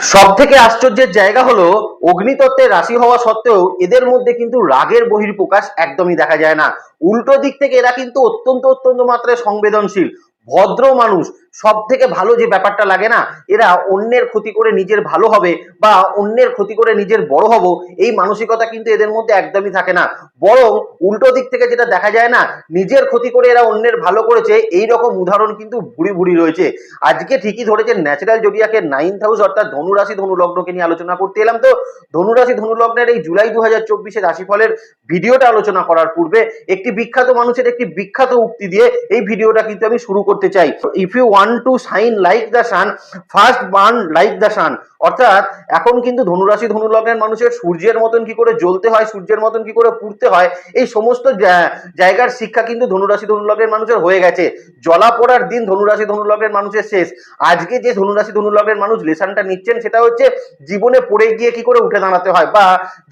সব থেকে আশ্চর্যের জায়গা হলো অগ্নিতত্ত্বের রাশি হওয়া সত্ত্বেও এদের মধ্যে কিন্তু রাগের বহির প্রকাশ একদমই দেখা যায় না। উল্টো দিক থেকে এরা কিন্তু অত্যন্ত অত্যন্ত মাত্রায় সংবেদনশীল, ভদ্র মানুষ। সব থেকে ভালো যে ব্যাপারটা লাগে না, এরা অন্যের ক্ষতি করে নিজের ভালো হবে বা অন্যের ক্ষতি করে নিজের বড় হব, এই মানসিকতা কিন্তু এদের মধ্যে একদমই থাকে না। বরং উল্টো দিক থেকে যেটা দেখা যায় না, নিজের ক্ষতি করে এরা অন্যের ভালো করেছে এই রকম উদাহরণ কিন্তু ভুড়ি ভুড়ি রয়েছে। আজকে ঠিকই ধরেছেন ন্যাচারাল জোডিয়াকের নাইন্থ হাউস অর্থাৎ ধনুরাশি ধনুলগ্নকে নিয়ে আলোচনা করতে এলাম তো। ধনুরাশি ধনুলগ্নের এই জুলাই দু হাজার চব্বিশের রাশিফলের ভিডিওটা আলোচনা করার পূর্বে একটি বিখ্যাত মানুষের একটি বিখ্যাত উক্তি দিয়ে এই ভিডিওটা কিন্তু আমি শুরু করতে চাই। If you want to shine like the sun first burn like the sun অর্থাৎ এখন কিন্তু ধনুরাশি ধনুলগ্নের মানুষের সূর্যের মতন কি করে জ্বলতে হয়, সূর্যের মতন কি করে পুড়তে হয়, এই সমস্ত জায়গার শিক্ষা কিন্তু ধনুরাশি ধনুলগ্নের মানুষের হয়ে গেছে। জলা পড়ার দিন ধনুরাশি ধনুলগ্নের মানুষের শেষ। আজকে যে ধনুরাশি ধনুলগ্নের মানুষ লেসনটা নিচ্ছেন সেটা হচ্ছে জীবনে পড়ে গিয়ে কি করে উঠে দাঁড়াতে হয় বা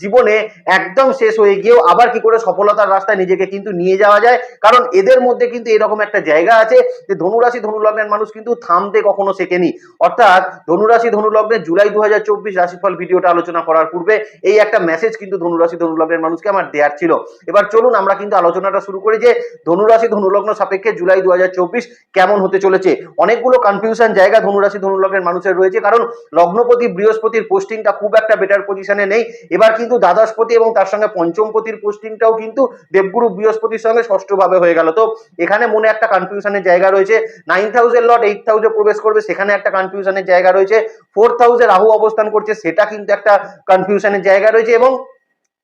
জীবনে একদম শেষ হয়ে গিয়েও আবার কি করে সফলতার রাস্তায় নিজেকে কিন্তু নিয়ে যাওয়া যায়। কারণ এদের মধ্যে কিন্তু এরকম একটা জায়গা আছে যে ধনুরাশি ধনুলগ্নের মানুষ কিন্তু থামতে কখনো শেখেনি। অর্থাৎ ধনুরাশি ধনুলগ্নের জুলাই দু হাজার চব্বিশ রাশিফল ভিডিওটা আলোচনা করার পূর্বে এই একটা মেসেজ কিন্তু ধনুরাশি ধনুলগ্নের মানুষকে আমার দেয়ার ছিল। এবার চলুন আমরা কিন্তু আলোচনাটা শুরু করি যে ধনুরাশি ধনুলগ্ন সাপেক্ষে জুলাই দু হাজার চব্বিশ কেমন হতে চলেছে। অনেকগুলো কনফিউশন জায়গা ধনুরাশি ধনুলগ্নের মানুষের রয়েছে, কারণ লগ্নপতি বৃহস্পতির পোস্টিংটা খুব একটা বেটার পজিশনে নেই। এবার কিন্তু দ্বাদশপতি এবং তার সঙ্গে পঞ্চমপতির পোস্টিংটাও কিন্তু দেবগুরু বৃহস্পতির সঙ্গে ষষ্ঠভাবে হয়ে গেল। তো এখানে মনে একটা কনফিউশনের জায়গা রয়েছে। Nine thousand lot eight thousand প্রবেশ করবে, সেখানে একটা কনফিউশনের জায়গা রয়েছে। ফোর থাউজেন্ড রাহু অবস্থান করছে, সেটা কিন্তু একটা কনফিউশনের জায়গা রয়েছে এবং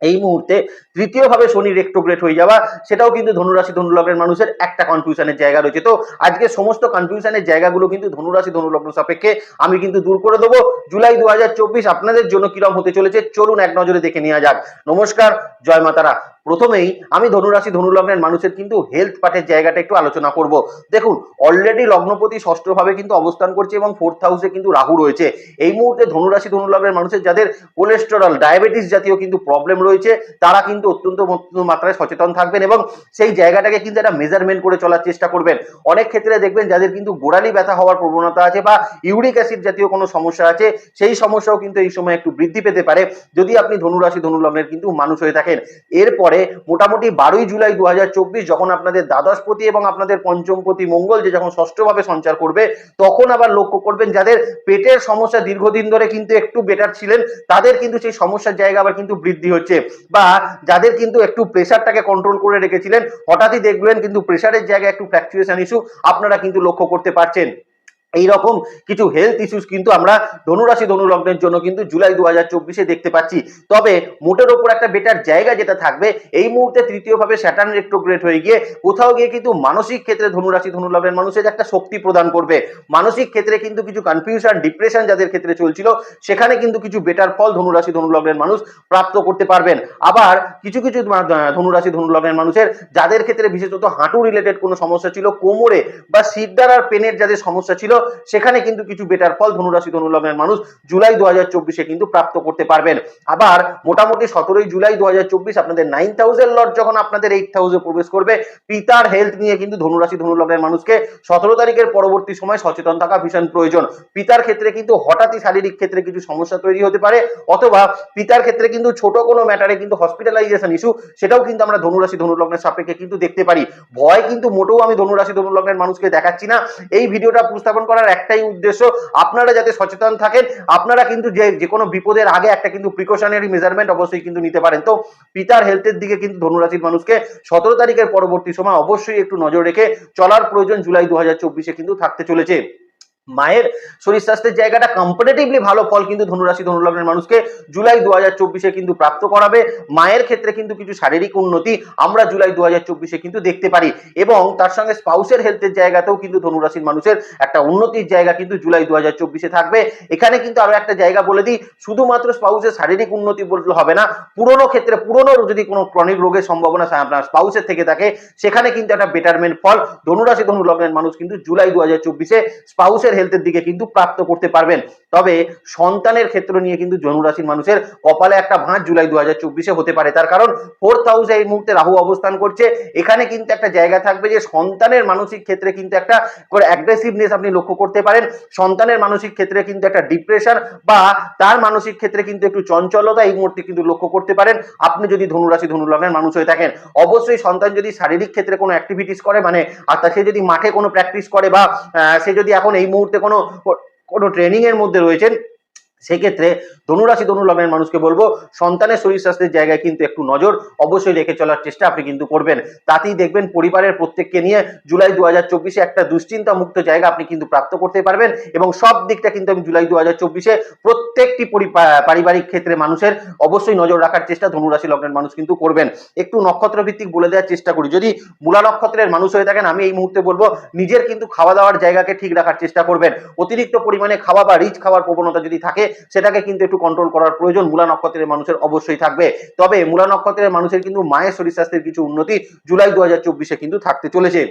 এই মুহূর্তে তৃতীয়ভাবে শনি রেক্টোগ্রেট হয়ে যাওয়া, সেটাও কিন্তু ধনুরাশি ধনুলগ্নের মানুষের একটা কনফিউশনের জায়গা রয়েছে। তো আজকে সমস্ত কনফিউশনের জায়গাগুলো কিন্তু ধনুরাশি ধনুলগ্ন সাপেক্ষে আমি কিন্তু দূর করে দেবো। জুলাই দু হাজার চব্বিশ আপনাদের জন্য কিরম হতে চলেছে, চলুন এক নজরে দেখে নেওয়া যাক। নমস্কার, জয় মাতারা। প্রথমেই আমি ধনুরাশি ধনুলগ্নের মানুষের কিন্তু হেলথ পার্টের জায়গাটা একটু আলোচনা করব। দেখুন অলরেডি লগ্নপতি ষষ্ঠভাবে কিন্তু অবস্থান করছে এবং ফোর্থ হাউসে কিন্তু রাহু রয়েছে। এই মুহূর্তে ধনুরাশি ধনুলগ্নের মানুষের যাদের কোলেস্টেরল ডায়াবেটিস জাতীয় কিন্তু প্রবলেম রয়েছে, তারা কিন্তু অত্যন্ত মাত্রায় সচেতন থাকবেন এবং সেই জায়গাটাকে কিন্তু একটা মেজারমেন্ট করে চলার চেষ্টা করবেন। অনেক ক্ষেত্রে দেখবেন যাদের কিন্তু গোড়ালি ব্যথা হওয়ার প্রবণতা আছে বা ইউরিক অ্যাসিড জাতীয় কোনো সমস্যা আছে, সেই সমস্যাও কিন্তু এই সময় একটু বৃদ্ধি পেতে পারে। যদি আপনি ধনুরাশি ধনুলগ্নের কিন্তু মানুষ হয়ে থাকেন, এরপরে মোটামুটি বারোই জুলাই দুহাজার চব্বিশ যখন আপনাদের দ্বাদশপতি এবং আপনাদের পঞ্চমপতি মঙ্গল যে যখন ষষ্ঠভাবে সঞ্চার করবে, তখন আবার লক্ষ্য করবেন যাদের পেটের সমস্যা দীর্ঘদিন ধরে কিন্তু একটু বেটার ছিলেন, তাদের কিন্তু সেই সমস্যার জায়গা আবার কিন্তু বৃদ্ধি হচ্ছে। বা যাদের কিন্তু একটু প্রেশারটাকে কন্ট্রোল করে রেখেছিলেন, হঠাৎই দেখবেন কিন্তু প্রেশারের জায়গায় একটু ফ্ল্যাকচুয়েশন ইস্যু আপনারা কিন্তু লক্ষ্য করতে পারছেন। এইরকম কিছু হেলথ ইস্যুস কিন্তু আমরা ধনুরাশি ধনুলগ্নের জন্য কিন্তু জুলাই দু হাজার চব্বিশে দেখতে পাচ্ছি। তবে মোটের ওপর একটা বেটার জায়গা যেটা থাকবে, এই মুহূর্তে তৃতীয়ভাবে স্যাটার্ন রেট্রোগ্রেড হয়ে গিয়ে কোথাও গিয়ে কিন্তু মানসিক ক্ষেত্রে ধনুরাশি ধনুলগ্নের মানুষের একটা শক্তি প্রদান করবে। মানসিক ক্ষেত্রে কিন্তু কিছু কনফিউশন ডিপ্রেশন যাদের ক্ষেত্রে চলছিল, সেখানে কিন্তু কিছু বেটার ফল ধনুরাশি ধনুলগ্নের মানুষ প্রাপ্ত করতে পারবেন। আবার কিছু কিছু ধনুরাশি ধনুলগ্নের মানুষের যাদের ক্ষেত্রে বিশেষত হাঁটু রিলেটেড কোনো সমস্যা ছিল, কোমরে বা সিদ্ধার আর পেনের যাদের সমস্যা ছিল সেখানে কিন্তু কিছু বেটার ফল ধনুরাশি ধনুলগ্নের মানুষ জুলাই দু হাজার চব্বিশে কিন্তু প্রাপ্ত করতে পারবেন। আবার মোটামুটি সতেরোই জুলাই দু হাজার চব্বিশ আপনাদের নাইন থাউজেন্ড লট যখন আপনাদের এইট থাউজেন্ড প্রবেশ করবে, পিতার হেলথ নিয়ে কিন্তু ধনুরাশি ধনুলগ্নের মানুষকে সতেরো তারিখের পরবর্তী সময় সচেতন থাকা ভীষণ প্রয়োজন। পিতার ক্ষেত্রে কিন্তু হঠাৎই শারীরিক ক্ষেত্রে কিছু সমস্যা তৈরি হতে পারে, অথবা পিতার ক্ষেত্রে কিন্তু ছোট কোনো ম্যাটারে কিন্তু হসপিটালাইজেশন ইস্যু সেটাও কিন্তু আমরা ধনুরাশি ধনুলগ্নের সাপেক্ষে কিন্তু দেখতে পারি। ভয় কিন্তু মোটেও আমি ধনুরাশি ধনুলগ্নের মানুষকে দেখাচ্ছি না। এই ভিডিওটা উপস্থাপন করার একটাই উদ্দেশ্য আপনারা যাতে সচেতন থাকেন, আপনারা কিন্তু যে যে কোনো বিপদের আগে একটা কিন্তু প্রিকশনারি মেজারমেন্ট অবশ্যই কিন্তু নিতে পারেন। তো পিতার হেলথের দিকে কিন্তু ধনুরাশির মানুষকে সতেরো তারিখের পরবর্তী সময় অবশ্যই একটু নজর রেখে চলার প্রয়োজন জুলাই দু হাজার চব্বিশে কিন্তু থাকতে চলেছে। মায়ের শরীর স্বাস্থ্যের জায়গাটা কম্পারেটিভলি ভালো ফল কিন্তু ধনুরাশি ধনুলগ্নের মানুষকে জুলাই দু হাজার চব্বিশে কিন্তু প্রাপ্ত করাবে। মায়ের ক্ষেত্রে কিন্তু কিছু শারীরিক উন্নতি আমরা জুলাই দু হাজার চব্বিশে কিন্তু দেখতে পারি এবং তার সঙ্গে স্পাউসের হেলথের জায়গাতেও কিন্তু ধনুরাশির মানুষের একটা উন্নতির জায়গা কিন্তু জুলাই দু হাজার চব্বিশে থাকবে। এখানে কিন্তু আরও একটা জায়গা বলে দিই, শুধুমাত্র স্পাউসের শারীরিক উন্নতি বললে হবে না, পুরনো ক্ষেত্রে পুরনো যদি কোনো ক্রনিক রোগের সম্ভাবনা আপনার স্পাউসের থেকে থাকে, সেখানে কিন্তু একটা বেটারমেন্ট ফল ধনুরাশি ধনুলগ্নের মানুষ কিন্তু জুলাই দু হাজার চব্বিশে স্পাউসের স্পাউসের হেলথের দিকে কিন্তু প্রাপ্ত করতে পারবেন। তবে সন্তানের ক্ষেত্র নিয়ে কিন্তু ধনুরাশির মানুষের কপালে একটা ভাঁজ জুলাই দু হাজার চব্বিশে হতে পারে। তার কারণ ফোর্থ হাউসে এই মুহূর্তে রাহু অবস্থান করছে। এখানে কিন্তু একটা জায়গা থাকবে যে সন্তানের মানসিক ক্ষেত্রে কিন্তু একটা অ্যাগ্রেসিভনেস আপনি লক্ষ্য করতে পারেন। সন্তানের মানসিক ক্ষেত্রে কিন্তু একটা ডিপ্রেশন বা তার মানসিক ক্ষেত্রে কিন্তু একটু চঞ্চলতা এই মুহূর্তে কিন্তু লক্ষ্য করতে পারেন। আপনি যদি ধনুরাশি, ধনুলগ্নের মানুষ হয়ে থাকেন, অবশ্যই সন্তান যদি শারীরিক ক্ষেত্রে কোনো অ্যাক্টিভিটিস করে মানে অর্থাৎ সে যদি মাঠে কোনো প্র্যাকটিস করে বা সে যদি এখন এই মুহূর্তে কোনো কোনো ট্রেনিংয়ের মধ্যে রয়েছেন সেক্ষেত্রে ধনুরাশি ধনুলগ্নের মানুষকে বলব, সন্তানের শরীর স্বাস্থ্যের জায়গায় কিন্তু একটু নজর অবশ্যই রেখে চলার চেষ্টা আপনি কিন্তু করবেন। তাতেই দেখবেন পরিবারের প্রত্যেককে নিয়ে জুলাই দু হাজার চব্বিশে একটা দুশ্চিন্তা মুক্ত জায়গা আপনি কিন্তু প্রাপ্ত করতে পারবেন এবং সব দিকটা কিন্তু আমি জুলাই দু হাজার চব্বিশে প্রত্যেকটি পরি- পারিবারিক ক্ষেত্রে মানুষের অবশ্যই নজর রাখার চেষ্টা ধনুরাশি লগ্নের মানুষ কিন্তু করবেন। একটু নক্ষত্র ভিত্তিক বলে দেওয়ার চেষ্টা করি। যদি মূলা নক্ষত্রের মানুষ হয়ে থাকেন, আমি এই মুহূর্তে বলব, নিজের কিন্তু খাওয়া দাওয়ার জায়গাকে ঠিক রাখার চেষ্টা করবেন। অতিরিক্ত পরিমাণে খাওয়া বা রিচ খাওয়ার প্রবণতা যদি থাকে সেটাকে কিন্তু একটু কন্ট্রোল করার প্রয়োজন। মূলা নক্ষত্রের মানুষের অবশ্যই থাকবে। তবে মূলা নক্ষত্রের মানুষের কিন্তু মায়ের শরীর স্বাস্থ্যের কিছু উন্নতি জুলাই দু হাজার চব্বিশে কিন্তু থাকতে চলেছে।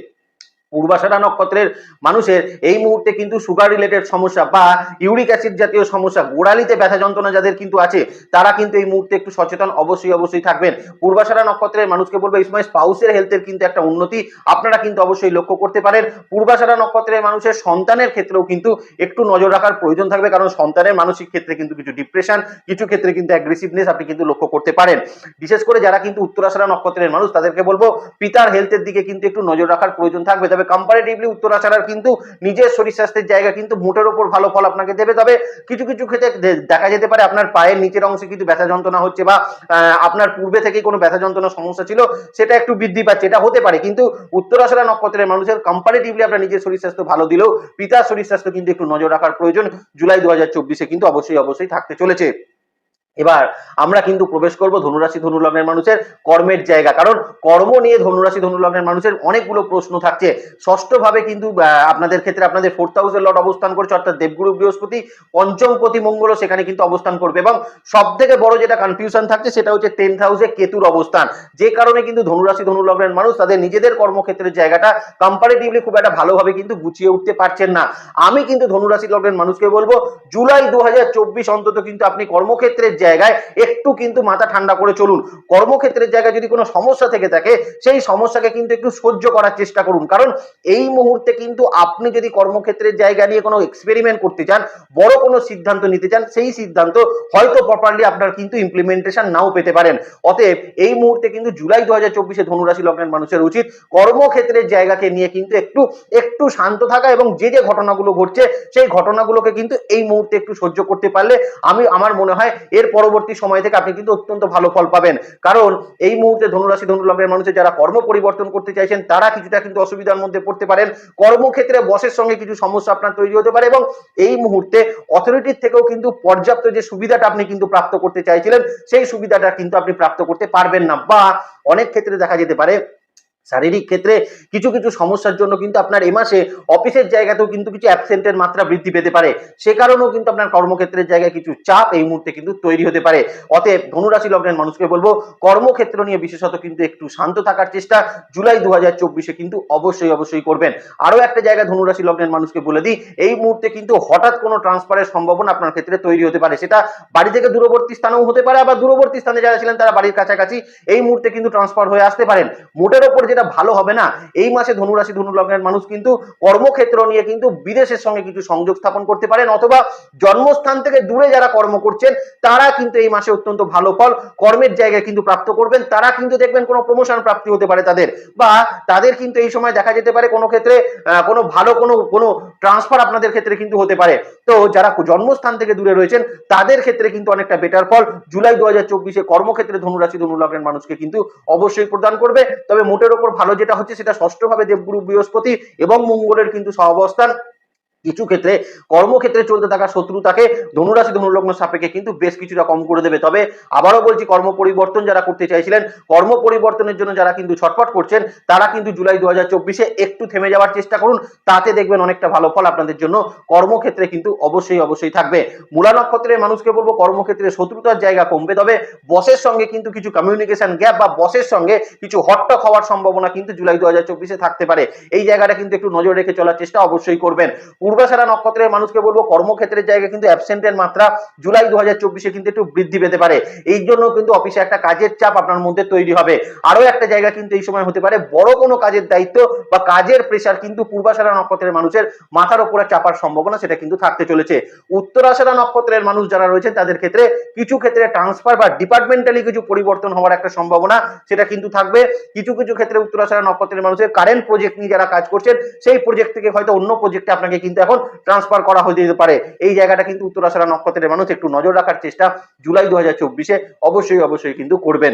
পূর্বাষাঢ়া নক্ষত্রের মানুষের এই মুহূর্তে কিন্তু সুগার রিলেটেড সমস্যা বা ইউরিক অ্যাসিড জাতীয় সমস্যা, গোড়ালিতে ব্যথা যন্ত্রণা যাদের কিন্তু আছে, তারা কিন্তু এই মুহূর্তে একটু সচেতন অবশ্যই অবশ্যই থাকবেন। পূর্বাষাঢ়া নক্ষত্রের মানুষকে বলব, এই সময় স্পাউসের হেলথের কিন্তু একটা উন্নতি আপনারা কিন্তু অবশ্যই লক্ষ্য করতে পারেন। পূর্বাষাঢ়া নক্ষত্রের মানুষের সন্তানের ক্ষেত্রেও কিন্তু একটু নজর রাখার প্রয়োজন থাকবে, কারণ সন্তানের মানসিক ক্ষেত্রে কিন্তু কিছু ডিপ্রেশন কিছু ক্ষেত্রে কিন্তু অ্যাগ্রেসিভনেস আপনি কিন্তু লক্ষ্য করতে পারেন। বিশেষ করে যারা কিন্তু উত্তরাষাঢ়া নক্ষত্রের মানুষ, তাদেরকে বলব, পিতার হেলথের দিকে কিন্তু একটু নজর রাখার প্রয়োজন থাকবে। তবে কম্পারেটিভলি উত্তরাষাঢ়ার কিন্তু নিজের শরীর স্বাস্থ্যের জায়গা কিন্তু মোটের ওপর ভালো ফল আপনাকে দেবে। তবে কিছু কিছু ক্ষেত্রে দেখা যেতে পারে আপনার পায়ের নিচের অংশে কিন্তু ব্যথা যন্ত্রণা হচ্ছে বা আপনার পূর্বে থেকেই কোনো ব্যথা যন্ত্রণার সমস্যা ছিল, সেটা একটু বৃদ্ধি পাচ্ছে। এটা হতে পারে, কিন্তু উত্তরাষাঢ়া নক্ষত্রের মানুষের কম্পারেটিভলি আপনার নিজের শরীর স্বাস্থ্য ভালো দিলেও পিতার শরীর স্বাস্থ্য কিন্তু একটু নজর রাখার প্রয়োজন। জুলাই দু হাজার চব্বিশে কিন্তু অবশ্যই অবশ্যই থাকতে চলেছে। এবার আমরা কিন্তু প্রবেশ করব ধনুরাশি ধনুলগ্নের মানুষের কর্মের জায়গা। কারণ কর্ম নিয়ে ধনুরাশি ধনুলগ্নের মানুষের অনেকগুলো প্রশ্ন থাকছে। ষষ্ঠ ভাবে কিন্তু আপনাদের ক্ষেত্রে আপনাদের ফোর্থ হাউসের লট অবস্থান করছে, অর্থাৎ দেবগুরু বৃহস্পতি পঞ্চম পতি মঙ্গল সেখানে কিন্তু অবস্থান করবে এবং সব থেকে বড় যেটা কনফিউশন থাকছে সেটা হচ্ছে টেন্থ হাউসে কেতুর অবস্থান। যে কারণে কিন্তু ধনুরাশি ধনুলগ্নের মানুষ তাদের নিজেদের কর্মক্ষেত্রের জায়গাটা কম্পারেটিভলি খুব একটা ভালোভাবে কিন্তু গুছিয়ে উঠতে পারছেন না। আমি কিন্তু ধনুরাশি লগ্নের মানুষকে বলব, জুলাই দু হাজার চব্বিশ অন্তত কিন্তু আপনি কর্মক্ষেত্রের জায়গায় একটু কিন্তু মাথা ঠান্ডা করে চলুন। কর্মক্ষেত্রের জায়গায় যদি কোনো সমস্যা থেকে থাকে, সেই সমস্যাকে কিন্তু একটু সহ্য করার চেষ্টা করুন। কারণ এই মুহূর্তে কিন্তু আপনি যদি কর্মক্ষেত্রের জায়গা নিয়ে কোনো এক্সপেরিমেন্ট করতে চান, বড় কোনো সিদ্ধান্ত নিতে চান, সেই সিদ্ধান্ত হয়তো প্রপারলি আপনার কিন্তু ইমপ্লিমেন্টেশন নাও পেতে পারেন। অতএব এই মুহূর্তে কিন্তু জুলাই দু হাজার চব্বিশে ধনুরাশি লগ্নের মানুষের উচিত কর্মক্ষেত্রের জায়গাকে নিয়ে কিন্তু একটু একটু শান্ত থাকা এবং যে যে ঘটনাগুলো ঘটছে, সেই ঘটনাগুলোকে কিন্তু এই মুহূর্তে একটু সহ্য করতে পারলে আমি, আমার মনে হয় এর পরবর্তী সময় থেকে আপনি কিন্তু অত্যন্ত ভালো ফল পাবেন। কারণ এই মুহূর্তে ধনুরাশি, ধনুলগ্নের মানুষের যারা কর্ম পরিবর্তন করতে চাইছেন, তারা কিছুটা কিন্তু অসুবিধার মধ্যে পড়তে পারেন। কর্মক্ষেত্রে বসের সঙ্গে কিছু সমস্যা আপনার তৈরি হতে পারে এবং এই মুহূর্তে অথরিটির থেকেও কিন্তু পর্যাপ্ত যে সুবিধাটা আপনি কিন্তু প্রাপ্ত করতে চাইছিলেন, সেই সুবিধাটা কিন্তু আপনি প্রাপ্ত করতে পারবেন না। বা অনেক ক্ষেত্রে দেখা যেতে পারে শারীরিক ক্ষেত্রে কিছু কিছু সমস্যার জন্য কিন্তু আপনার এ মাসে অফিসের জায়গাতেও কিন্তু কিছু অ্যাবসেন্টের মাত্রা বৃদ্ধি পেতে পারে। সে কারণেও কিন্তু আপনার কর্মক্ষেত্রের জায়গায় কিছু চাপ এই মুহূর্তে কিন্তু তৈরি হতে পারে। অতএব ধনুরাশি লগ্নের মানুষকে বলব, কর্মক্ষেত্র নিয়ে বিশেষত কিন্তু একটু শান্ত থাকার চেষ্টা জুলাই দু হাজার চব্বিশে কিন্তু অবশ্যই অবশ্যই করবেন। আরও একটা জায়গা ধনুরাশি লগ্নের মানুষকে বলে দিই, এই মুহূর্তে কিন্তু হঠাৎ কোনো ট্রান্সফারের সম্ভাবনা আপনার ক্ষেত্রে তৈরি হতে পারে। সেটা বাড়ি থেকে দূরবর্তী স্থানেও হতে পারে, আবার দূরবর্তী স্থানে যারা ছিলেন তারা বাড়ির কাছাকাছি এই মুহূর্তে কিন্তু ট্রান্সফার হয়ে আসতে পারেন। মোটের ওপর যেটা ভালো হবে না, এই মাসে ধনুরাশি ধনু লগ্নের মানুষ কিন্তু কর্মক্ষেত্র নিয়ে কিন্তু বিদেশের সঙ্গে কিছু সংযোগ স্থাপন করতে পারেন অথবা জন্মস্থান থেকে দূরে যারা কর্ম করছেন, তারা কিন্তু এই মাসে অত্যন্ত ভালো ফল কর্মের জায়গায় কিন্তু প্রাপ্ত করবেন, তারা কিন্তু দেখবেন কোনো প্রমোশন প্রাপ্তি হতে পারে তাদের বা তাদের কিন্তু এই সময় দেখা যেতে পারে কোনো ক্ষেত্রে কোনো ভালো কোনো কোনো ট্রান্সফার আপনাদের ক্ষেত্রে কিন্তু হতে পারে। তো যারা জন্মস্থান থেকে দূরে রয়েছেন, তাদের ক্ষেত্রে কিন্তু অনেকটা বেটার ফল। জুলাই দু হাজার চব্বিশে কর্মক্ষেত্রে ধনুরাশি, ধনুলগ্নের মানুষকে কিন্তু অবশ্যই প্রদান করবে। তবে মোটের ওপর ভালো যেটা হচ্ছে সেটা ষষ্ঠভাবে দেবগুরু বৃহস্পতি এবং মঙ্গলের কিন্তু সহাবস্থান। কিছু ক্ষেত্রে কর্মক্ষেত্রে চলতে থাকা শত্রুতাকে ধনুরাশি ধনুলগ্ন সাপেক্ষে কিন্তু বেশ কিছুটা কম করে দেবে। তবে আবারও বলছি, কর্ম পরিবর্তন যারা করতে চাইছিলেন, কর্ম পরিবর্তনের জন্য যারা কিন্তু ছটফট করছেন, তারা কিন্তু জুলাই দু হাজার একটু থেমে যাওয়ার চেষ্টা করুন। তাতে দেখবেন অনেকটা ভালো ফল আপনাদের জন্য কর্মক্ষেত্রে কিন্তু অবশ্যই অবশ্যই থাকবে। মূলা নক্ষত্রের মানুষকে বলব, কর্মক্ষেত্রে শত্রুতার জায়গা কমবে। তবে বসের সঙ্গে কিন্তু কিছু কমিউনিকেশন গ্যাপ বা বসের সঙ্গে কিছু হট্টক হওয়ার সম্ভাবনা কিন্তু জুলাই দু হাজার থাকতে পারে। এই জায়গাটা কিন্তু একটু নজর রেখে চলার চেষ্টা অবশ্যই করবেন। পূর্বাশারা নক্ষত্রের মানুষকে বলব, কর্মক্ষেত্রের জায়গায় কিন্তু অ্যাবসেন্টের মাত্রা জুলাই দু হাজার কিন্তু একটু বৃদ্ধি পেতে পারে। এই জন্য কিন্তু অফিসে একটা কাজের চাপ আপনার মধ্যে তৈরি হবে। আরও একটা জায়গা কিন্তু এই সময় হতে পারে, বড় কোনো কাজের দায়িত্ব বা কাজের প্রেশার কিন্তু পূর্বাশারা নক্ষত্রের মানুষের মাথার উপরে চাপার সম্ভাবনা সেটা কিন্তু থাকতে চলেছে। উত্তরাশারা নক্ষত্রের মানুষ যারা রয়েছে তাদের ক্ষেত্রে কিছু ক্ষেত্রে ট্রান্সফার বা ডিপার্টমেন্টালি কিছু পরিবর্তন হওয়ার একটা সম্ভাবনা সেটা কিন্তু থাকবে। কিছু কিছু ক্ষেত্রে উত্তরাশারা নক্ষত্রের মানুষের কারেন্ট প্রজেক্ট নিয়ে যারা কাজ করছেন, সেই প্রজেক্ট থেকে হয়তো অন্য প্রজেক্টে আপনাকে কিন্তু এখন ট্রান্সফার করা হয়ে যেতে পারে। এই জায়গাটা কিন্তু উত্তরাশারা নক্ষত্রের মানুষ একটু নজর রাখার চেষ্টা জুলাই দু হাজার অবশ্যই অবশ্যই কিন্তু করবেন।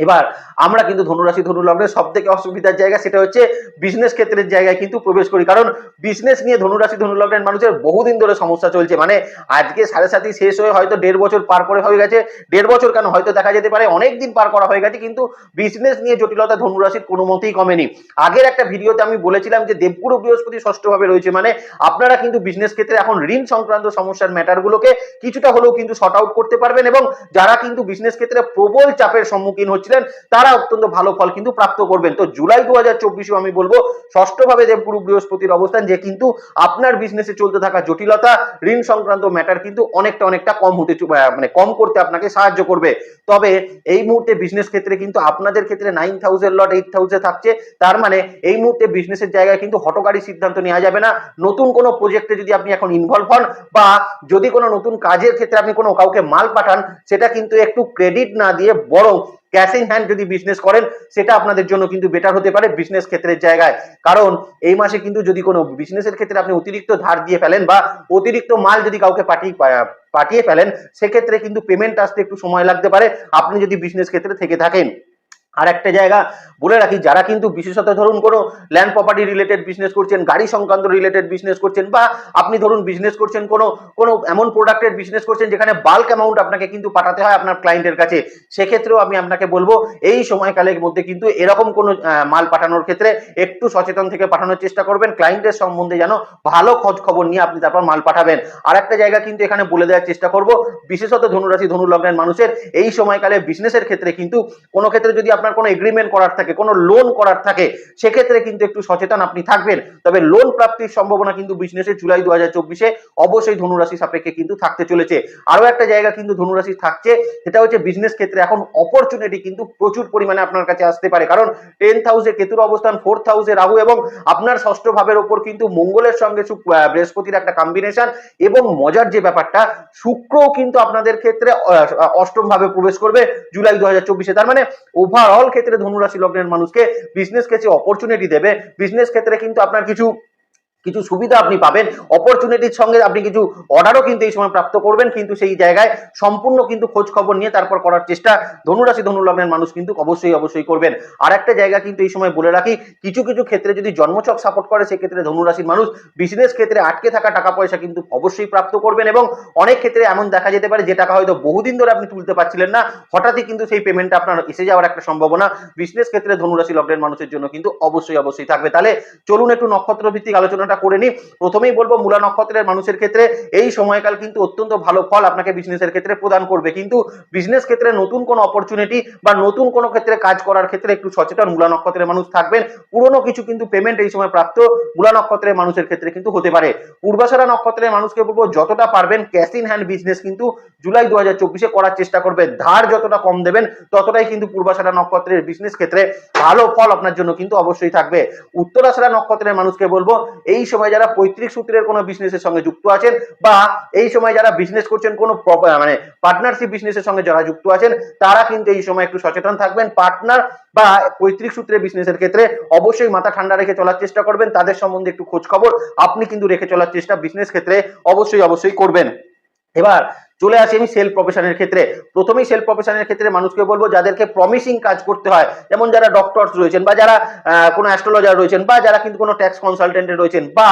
এবার আমরা কিন্তু ধনুরাশি ধনু লগ্নের সব থেকে অসুবিধার জায়গা সেটা হচ্ছে বিজনেস ক্ষেত্রের জায়গায় কিন্তু প্রবেশ করি। কারণ বিজনেস নিয়ে ধনুরাশি ধনু লগ্নের মানুষের বহুদিন ধরে সমস্যা চলছে। মানে আজকে সাড়ে সাতই শেষ হয়ে হয়তো দেড় বছর পার করে হয়ে গেছে। দেড় বছর কেন? হয়তো দেখা যেতে পারে অনেক দিন পার করা হয়ে গেছে, কিন্তু বিজনেস নিয়ে জটিলতা ধনুরাশির কোনো মতেই কমেনি। আগের একটা ভিডিওতে আমি বলেছিলাম যে দেবগুরু বৃহস্পতি ষষ্ঠভাবে রয়েছে। মানে আপনারা কিন্তু বিজনেস ক্ষেত্রে এখন ঋণ সংক্রান্ত সমস্যার ম্যাটারগুলোকে কিছুটা হলেও কিন্তু শর্ট আউট করতে পারবেন এবং যারা কিন্তু বিজনেস ক্ষেত্রে প্রবল চাপের সম্মুখীন হচ্ছিলেন তারা অত্যন্ত ভালো ফল কিন্তু প্রাপ্ত করবেন। তো জুলাই দু হাজার চব্বিশেও আমি বলব, ষষ্ঠভাবে দেবগুরু বৃহস্পতির অবস্থান, যে কিন্তু আপনার বিজনেসে চলতে থাকা জটিলতা, ঋণ সংক্রান্ত ম্যাটার কিন্তু অনেকটা অনেকটা কম হতে মানে কম করতে আপনাকে সাহায্য করবে। তবে এই মুহূর্তে বিজনেস ক্ষেত্রে কিন্তু আপনাদের ক্ষেত্রে nine thousand lot eight thousand থাকছে। তার মানে এই মুহূর্তে বিজনেসের জায়গায় কিন্তু হটকারী সিদ্ধান্ত নেওয়া যাবে না। নতুন কোনো প্রজেক্টে যদি আপনি এখন ইনভলভ হন বা যদি কোনো নতুন কাজের ক্ষেত্রে আপনি কোনো কাউকে মাল পাঠান, সেটা কিন্তু একটু ক্রেডিট না দিয়ে বরং ক্যাশ ইন হ্যান্ড যদি বিজনেস করেন, সেটা আপনাদের জন্য কিন্তু বেটার হতে পারে বিজনেস ক্ষেত্রের জায়গায়। কারণ এই মাসে কিন্তু যদি কোনো বিজনেসের ক্ষেত্রে আপনি অতিরিক্ত ধার দিয়ে ফেলেন বা অতিরিক্ত মাল যদি কাউকে পাঠিয়ে পাঠিয়ে ফেলেন, সেক্ষেত্রে কিন্তু পেমেন্ট আসতে একটু সময় লাগতে পারে। আপনি যদি বিজনেস ক্ষেত্রে থেকে থাকেন আর একটা জায়গা বলে রাখি, যারা কিন্তু বিশেষত ধরুন কোনো ল্যান্ড প্রপার্টি রিলেটেড বিজনেস করছেন, গাড়ি সংক্রান্ত রিলেটেড বিজনেস করছেন বা আপনি ধরুন বিজনেস করছেন কোনো কোনো এমন প্রোডাক্টের বিজনেস করছেন যেখানে বাল্ক অ্যামাউন্ট আপনাকে কিন্তু পাঠাতে হয় আপনার ক্লায়েন্টের কাছে, সেক্ষেত্রেও আমি আপনাকে বলব এই সময়কালের মধ্যে কিন্তু এরকম কোনো মাল পাঠানোর ক্ষেত্রে একটু সচেতন থেকে পাঠানোর চেষ্টা করবেন ক্লায়েন্টের সম্বন্ধে যেন ভালো খোঁজ খবর নিয়ে আপনি তারপর মাল পাঠাবেন। আর একটা জায়গা কিন্তু এখানে বলে দেওয়ার চেষ্টা করব, বিশেষত ধনুরাশি ধনু লগ্নের মানুষের এই সময়কালে বিজনেসের ক্ষেত্রে কিন্তু কোনো ক্ষেত্রে যদি আপনার কোনো এগ্রিমেন্ট করার থাকে, কোনো লোন করার থাকে, সেক্ষেত্রে কিন্তু একটু সচেতন আপনি থাকবেন। তবে লোন প্রাপ্তির সম্ভাবনা কিন্তু বিজনেসে জুলাই দু হাজার চব্বিশে অবশ্যই ধনুরাশি সাপেক্ষে কিন্তু থাকতে চলেছে। আরও একটা জায়গা কিন্তু ধনুরাশি থাকছে, সেটা হচ্ছে বিজনেস ক্ষেত্রে এখন অপরচুনিটি কিন্তু প্রচুর পরিমাণে আপনার কাছে আসতে পারে। কারণ টেন্থ হাউসে কেতুর অবস্থান ফোর্থ হাউসে রাহু এবং আপনার ষষ্ঠ ভাবের ওপর কিন্তু মঙ্গলের সঙ্গে বৃহস্পতির একটা কম্বিনেশন এবং মজার যে ব্যাপারটা, শুক্রও কিন্তু আপনাদের ক্ষেত্রে অষ্টম ভাবে প্রবেশ করবে জুলাই দু হাজার চব্বিশে। তার মানে ওভারঅল ক্ষেত্রে ধনুরাশি লগ্নের মানুষকে বিজনেস ক্ষেত্রে অপরচুনিটি দেবে। বিজনেস ক্ষেত্রে কিন্তু আপনার কিছু কিছু সুবিধা আপনি পাবেন। অপরচুনিটির সঙ্গে আপনি কিছু অর্ডারও কিন্তু এই সময় প্রাপ্ত করবেন, কিন্তু সেই জায়গায় সম্পূর্ণ কিন্তু খোঁজ খবর নিয়ে তারপর করার চেষ্টা ধনুরাশি, ধনুলগ্নের মানুষ কিন্তু অবশ্যই অবশ্যই করবেন। আর একটা জায়গা কিন্তু এই সময় বলে রাখি, কিছু কিছু ক্ষেত্রে যদি জন্মছক সাপোর্ট করে, সেক্ষেত্রে ধনুরাশির মানুষ বিজনেস ক্ষেত্রে আটকে থাকা টাকা পয়সা কিন্তু অবশ্যই প্রাপ্ত করবেন এবং অনেক ক্ষেত্রে এমন দেখা যেতে পারে যে টাকা হয়তো বহুদিন ধরে আপনি তুলতে পারছিলেন না, হঠাৎই কিন্তু সেই পেমেন্টটা আপনার এসে যাওয়ার একটা সম্ভাবনা। বিজনেস ক্ষেত্রে ধনুরাশি, লগ্নের মানুষের জন্য কিন্তু অবশ্যই অবশ্যই থাকবে। তাহলে চলুন একটু নক্ষত্র ভিত্তিক আলোচনাটা করে নিই। প্রথমেই বলব, মূলা নক্ষত্রের মানুষের ক্ষেত্রে এই সময়কাল কিন্তু অত্যন্ত ভালো ফল আপনাকে বিজনেসের ক্ষেত্রে প্রদান করবে। কিন্তু বিজনেস ক্ষেত্রে নতুন কোনো অপরচুনিটি বা নতুন কোনো ক্ষেত্রে কাজ করার ক্ষেত্রে একটু সচেতন মূলা নক্ষত্রের মানুষ থাকবেন। পুরনো কিছু কিন্তু পেমেন্ট এই সময় প্রাপ্ত মূলা নক্ষত্রের মানুষের ক্ষেত্রে কিন্তু হতে পারে। পূর্বাশারা নক্ষত্রের মানুষকে বলব, যতটা পারবেন ক্যাশ ইন হ্যান্ড বিজনেস কিন্তু জুলাই দু হাজার চব্বিশে করার চেষ্টা করবে। ধার যতটা কম দেবেন, ততটাই কিন্তু পূর্বাশারা নক্ষত্রের বিজনেস ক্ষেত্রে ভালো ফল আপনার জন্য কিন্তু অবশ্যই থাকবে। উত্তরাশারা নক্ষত্রের মানুষকে বলব, এই সময় যারা পৈতৃক সূত্রের কোনো বিজনেসের সঙ্গে যুক্ত আছেন বা এই সময় যারা বিজনেস করছেন কোনো মানে পার্টনারশিপ বিজনেসের সঙ্গে যারা যুক্ত আছেন, তারা কিন্তু এই সময় একটু সচেতন থাকবেন। পার্টনার বা পৈতৃক সূত্রে বিজনেসের ক্ষেত্রে অবশ্যই মাথা ঠান্ডা রেখে চলার চেষ্টা করবেন। তাদের সম্বন্ধে একটু খোঁজ খবর, আপনি কিন্তু রেখে চলার চেষ্টা বিজনেস ক্ষেত্রে অবশ্যই অবশ্যই করবেন। এবার চলে আসি আমি সেলফ প্রফেশনের ক্ষেত্রে। প্রথমেই সেলফ প্রফেশনের ক্ষেত্রে মানুষকে বলব, যাদেরকে প্রমিসিং কাজ করতে হয়, যেমন যারা ডক্টরস রয়েছেন বা যারা কোনো অ্যাস্ট্রোলজার রয়েছেন বা যারা কিন্তু কোনো ট্যাক্স কনসালটেন্টে রয়েছেন বা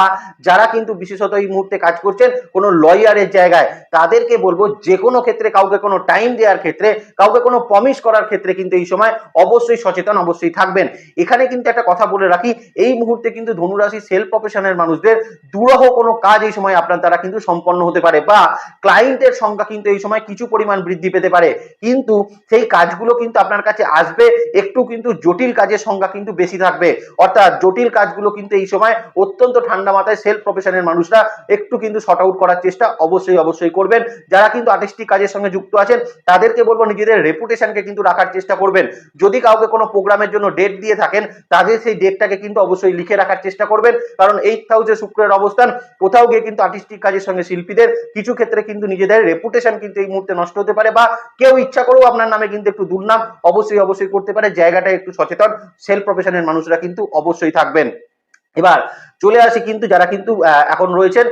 যারা কিন্তু বিশেষত এই মুহূর্তে কাজ করছেন কোনো লয়ারের জায়গায়, তাদেরকে বলব যে কোনো ক্ষেত্রে, কাউকে কোনো টাইম দেওয়ার ক্ষেত্রে, কাউকে কোনো প্রমিস করার ক্ষেত্রে কিন্তু এই সময় অবশ্যই সচেতন, অবশ্যই থাকবেন। এখানে কিন্তু একটা কথা বলে রাখি, এই মুহূর্তে কিন্তু ধনুরাশি সেলফ প্রফেশনের মানুষদের দুরহ কোনো কাজ এই সময় আপনার দ্বারা কিন্তু সম্পন্ন হতে পারে বা ক্লায়েন্টের সঙ্গে সংখ্যা কিন্তু এই সময় কিছু পরিমাণ বৃদ্ধি পেতে পারে। কিন্তু সেই কাজগুলো কিন্তু আপনার কাছে আসবে, একটু কিন্তু জটিল কাজের সংখ্যা কিন্তু বেশি থাকবে। অর্থাৎ জটিল কাজগুলো কিন্তু এই সময় অত্যন্ত ঠান্ডা মাথায় সেলফ প্রফেশনের মানুষরা একটু কিন্তু শর্ট আউট করার চেষ্টা অবশ্যই অবশ্যই করবেন। যারা কিন্তু আর্টিস্টিক কাজের সঙ্গে যুক্ত আছেন, তাদেরকে বলব নিজেদের রেপুটেশনকে কিন্তু রাখার চেষ্টা করবেন। যদি কাউকে কোনো প্রোগ্রামের জন্য ডেট দিয়ে থাকেন, তাদের সেই ডেটটাকে কিন্তু অবশ্যই লিখে রাখার চেষ্টা করবেন। কারণ এইট হাউসে শুক্রের অবস্থান, কোথাও গিয়ে কিন্তু আর্টিস্টিক কাজের সঙ্গে শিল্পীদের, কিছু ক্ষেত্রে কিন্তু নিজেদের রেপুটেশন কিন্তু এই মুহূর্তে নষ্ট হতে পারে বা কেউ ইচ্ছা করেও আপনার নামে কিন্তু একটু দুর্নাম অবশ্যই অবশ্যই করতে পারে। জায়গাটা একটু সচেতন। সেলফ প্রফেশনের মানুষরা কিন্তু অবশ্যই থাকবেন। এবার চলে আসি কিন্তু যারা কিন্তু এখন রয়েছেন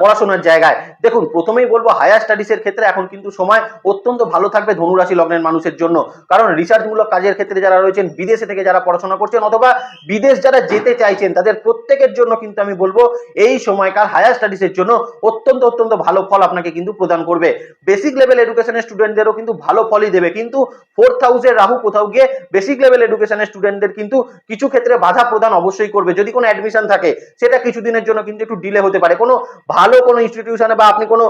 পড়াশোনার জায়গায়। দেখুন, প্রথমেই বলব হায়ার স্টাডিজের ক্ষেত্রে এখন কিন্তু সময় অত্যন্ত ভালো থাকবে ধনুরাশি লগ্নের মানুষের জন্য। কারণ রিসার্চমূলক কাজের ক্ষেত্রে যারা রয়েছেন, বিদেশে থেকে যারা পড়াশোনা করছেন, অথবা বিদেশ যারা যেতে চাইছেন, তাদের প্রত্যেকের জন্য কিন্তু আমি বলব, এই সময়কার হায়ার স্টাডিজের জন্য অত্যন্ত অত্যন্ত ভালো ফল আপনাকে কিন্তু প্রদান করবে। বেসিক লেভেল এডুকেশনের স্টুডেন্টদেরও কিন্তু ভালো ফলই দেবে। কিন্তু ফোর্থ হাউসের রাহু কোথাও গিয়ে বেসিক লেভেল এডুকেশনের স্টুডেন্টদের কিন্তু কিছু ক্ষেত্রে বাধা প্রদান অবশ্যই করবে। যদি কোনো অ্যাডমিশন থাকে সেটা কিছুদিনের জন্য কিন্তু একটু ডিলে হতে পারে। কোনো ভালো কোনো ইনস্টিটিউশনে বা আপনি কোনো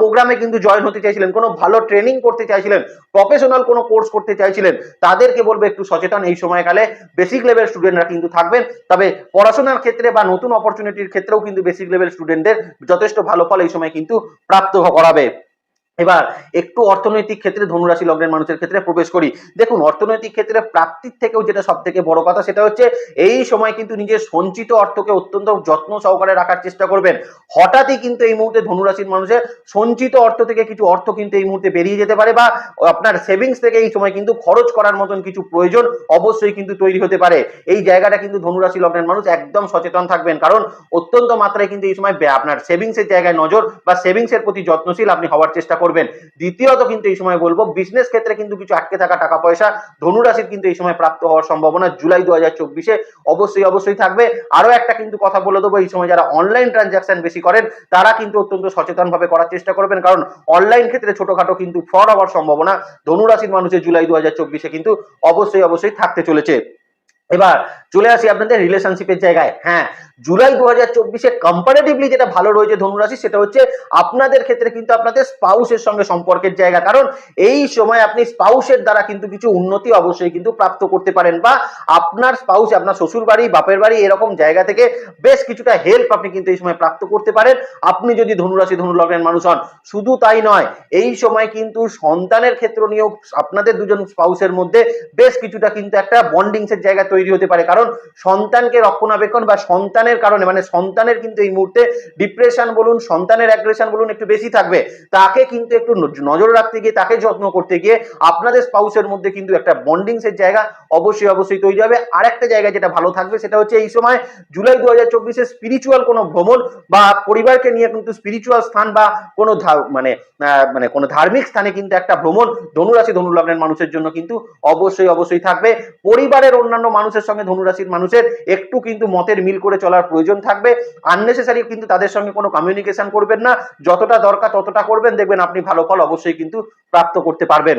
প্রোগ্রামে কিন্তু জয়েন হতে চাইছিলেন, কোনো ভালো ট্রেনিং করতে চাইছিলেন প্রফেশনাল কোনো কোর্স করতে চাইছিলেন, তাদেরকে বলব একটু সচেতন এই সময়কালে। বেসিক লেভেল স্টুডেন্টরা কিন্তু থাকবেন, তবে পড়াশোনার ক্ষেত্রে বা নতুন অপরচুনিটির ক্ষেত্রেও কিন্তু বেসিক লেভেল স্টুডেন্টদের যথেষ্ট ভালো ফল এই সময় কিন্তু প্রাপ্ত করাবে। এবার একটু অর্থনৈতিক ক্ষেত্রে ধনুরাশি লগ্নের মানুষের ক্ষেত্রে প্রবেশ করি। দেখুন, অর্থনৈতিক ক্ষেত্রে প্রাপ্তির থেকেও যেটা সব থেকে বড় কথা সেটা হচ্ছে এই সময় কিন্তু নিজের সঞ্চিত অর্থকে অত্যন্ত যত্ন সহকারে রাখার চেষ্টা করবেন। হঠাৎই কিন্তু এই মুহূর্তে ধনুরাশির মানুষের সঞ্চিত অর্থ থেকে কিছু অর্থ কিন্তু এই মুহূর্তে বেরিয়ে যেতে পারে বা আপনার সেভিংস থেকে এই সময় কিন্তু খরচ করার মতন কিছু প্রয়োজন অবশ্যই কিন্তু তৈরি হতে পারে। এই জায়গাটা কিন্তু ধনুরাশি লগ্নের মানুষ একদম সচেতন থাকবেন কারণ অত্যন্ত মাত্রায় কিন্তু এই সময় আপনার সেভিংসের জায়গায় নজর বা সেভিংসের প্রতি যত্নশীল আপনি হওয়ার চেষ্টা দ্বিতীয়ত কিন্তু এই সময় বলব বিজনেস ক্ষেত্রে কিন্তু কিছু আটকে থাকা টাকা পয়সা ধনুরাশির কিন্তু এই সময় প্রাপ্ত হওয়ার সম্ভাবনা জুলাই দু হাজার চব্বিশে অবশ্যই অবশ্যই থাকবে। আরও একটা কিন্তু কথা বলে দেবো, এই সময় যারা অনলাইন ট্রানজাকশন বেশি করেন, তারা কিন্তু অত্যন্ত সচেতন ভাবে করার চেষ্টা করবেন। কারণ অনলাইন ক্ষেত্রে ছোটখাটো কিন্তু ফ্রড হওয়ার সম্ভাবনা ধনুরাশির মানুষের জুলাই দু হাজার চব্বিশে কিন্তু অবশ্যই অবশ্যই থাকতে চলেছে। এবার চলে আসি আপনাদের রিলেশনশিপের জায়গায়। হ্যাঁ জুলাই দু হাজার চব্বিশে কম্পারেটিভলি যেটা ভালো রয়েছে ধনুরাশি, সেটা হচ্ছে আপনাদের ক্ষেত্রে কিন্তু আপনাদের স্পাউসের সঙ্গে সম্পর্কের জায়গা। কারণ এই সময় আপনি স্পাউসের দ্বারা কিন্তু কিছু উন্নতি অবশ্যই কিন্তু প্রাপ্ত করতে পারেন বা আপনার স্পাউস, আপনার শ্বশুর বাড়ি, বাপের বাড়ি এরকম জায়গা থেকে বেশ কিছুটা হেল্প আপনি কিন্তু এই সময় প্রাপ্ত করতে পারেন। আপনি যদি ধনুরাশি ধনু লগ্নের মানুষ হন, শুধু তাই নয়, এই সময় কিন্তু সন্তানের ক্ষেত্র নিয়েও আপনাদের দুজন স্পাউসের মধ্যে বেশ কিছুটা কিন্তু একটা বন্ডিংসের জায়গা তৈরি হতে পারে। কারণ সন্তানকে রক্ষণাবেক্ষণ বা সন্তানের কারণে মানে সন্তানের কিন্তু এই মুহূর্তে ডিপ্রেশন বলুন, সন্তানের অ্যাগ্রেশন বলুন একটু বেশি থাকবে। তাকে কিন্তু একটু নজর রাখতে গিয়ে, তাকে যত্ন করতে গিয়ে আপনাদের স্পাউসের মধ্যে কিন্তু একটা বন্ডিংস এর জায়গা অবশ্যই অবশ্যই তৈরি হবে। আর একটা জায়গা যেটা ভালো থাকবে, সেটা হচ্ছে এই সময় জুলাই দু হাজার চব্বিশে স্পিরিচুয়াল কোনো ভ্রমণ বা পরিবারকে নিয়ে কিন্তু স্পিরিচুয়াল স্থান বা কোনো মানে মানে কোনো ধার্মিক স্থানে কিন্তু একটা ভ্রমণ ধনুরাশি ধনুলগ্নের মানুষের জন্য কিন্তু অবশ্যই অবশ্যই থাকবে। পরিবারের অন্যান্য মানুষের সঙ্গে ধনুরাশির মানুষের একটু কিন্তু মতের মিল করে চলার প্রয়োজন থাকবে। আননেসেসারি কিন্তু তাদের সঙ্গে কোনো কমিউনিকেশন করবেন না। যতটা দরকার ততটা করবেন। দেখবেন আপনি ভালো ফল অবশ্যই কিন্তু প্রাপ্ত করতে পারবেন।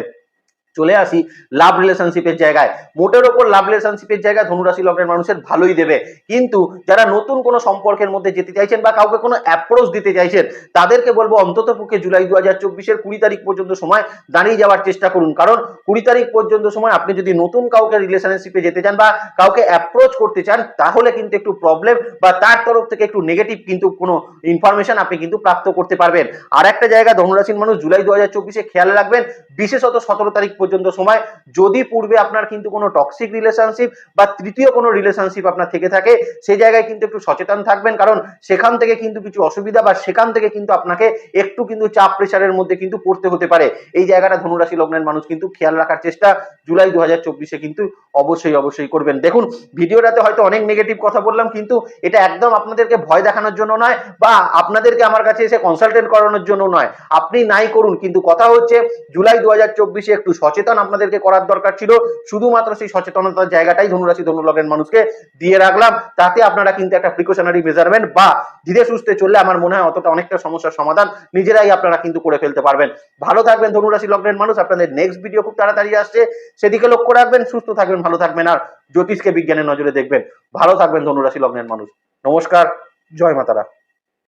চলে আসি লাভ রিলেশনশিপের জায়গায়। মোটের ওপর লাভ রিলেশনশিপের জায়গায় ধনুরাশি লগ্নের মানুষের ভালোই দেবে। কিন্তু যারা নতুন কোনো সম্পর্কের মধ্যে যেতে চাইছেন বা কাউকে কোনো অ্যাপ্রোচ দিতে চাইছেন, তাদেরকে বলব অন্তত পক্ষে জুলাই দু হাজার চব্বিশের কুড়ি তারিখ পর্যন্ত সময় দাঁড়িয়ে যাওয়ার চেষ্টা করুন। কারণ কুড়ি তারিখ পর্যন্ত সময় আপনি যদি নতুন কাউকে রিলেশনশিপে যেতে চান বা কাউকে অ্যাপ্রোচ করতে চান, তাহলে কিন্তু একটু প্রবলেম বা তার তরফ থেকে একটু নেগেটিভ কিন্তু কোনো ইনফরমেশন আপনি কিন্তু প্রাপ্ত করতে পারবেন। আর একটা জায়গা ধনুরাশির মানুষ জুলাই দু হাজার চব্বিশে খেয়াল রাখবেন, বিশেষত সতেরো তারিখ পর্যন্ত সময়, যদি পূর্বে আপনার কিন্তু কোনো টক্সিক রিলেশনশিপ বা তৃতীয় কোনো রিলেশনশিপ আপনার থেকে থাকে, সেই জায়গায় কিন্তু একটু সচেতন থাকবেন। কারণ সেখান থেকে কিন্তু কিছু অসুবিধা বা সেখান থেকে কিন্তু আপনাকে একটু কিন্তু চাপ প্রেশারের মধ্যে কিন্তু পড়তে হতে পারে। এই জায়গাটা ধনুরাশি লগ্নের মানুষ কিন্তু খেয়াল রাখার চেষ্টা। জুলাই দু হাজার চব্বিশে কিন্তু অবশ্যই অবশ্যই করবেন। দেখুন, ভিডিওটাতে হয়তো অনেক নেগেটিভ কথা বললাম, কিন্তু এটা একদম আপনাদেরকে ভয় দেখানোর জন্য নয় বা আপনাদেরকে আমার কাছে এসে কনসালটেন্ট করানোর জন্য নয়। আপনি নাই করুন, কিন্তু কথা হচ্ছে জুলাই দু হাজার চব্বিশে একটু সচেতন আপনাদেরকে করার দরকার ছিল। শুধুমাত্র সেই সচেতনতার জায়গাটাই ধনুরাশি ধনুলগ্নের মানুষকে দিয়ে রাখলাম। তাতে আপনারা কিন্তু একটা প্রিকশনারি মেজারমেন্ট বা ধীরে সুস্থে চললে আমার মনে হয় অতটা অনেকটা সমস্যার সমাধান নিজেরাই আপনারা কিন্তু করে ফেলতে পারবেন। ভালো থাকবেন ধনুরাশি লগ্নের মানুষ। আপনাদের নেক্সট ভিডিও খুব তাড়াতাড়ি আসছে। সেদিকে লক্ষ্য রাখবেন, সুস্থ থাকবেন, ভালো থাকবেন আর জ্যোতিষকে বিজ্ঞানের নজরে দেখবেন। ভালো থাকবেন ধনুরাশি লগ্নের মানুষ। নমস্কার, জয় মাতারা।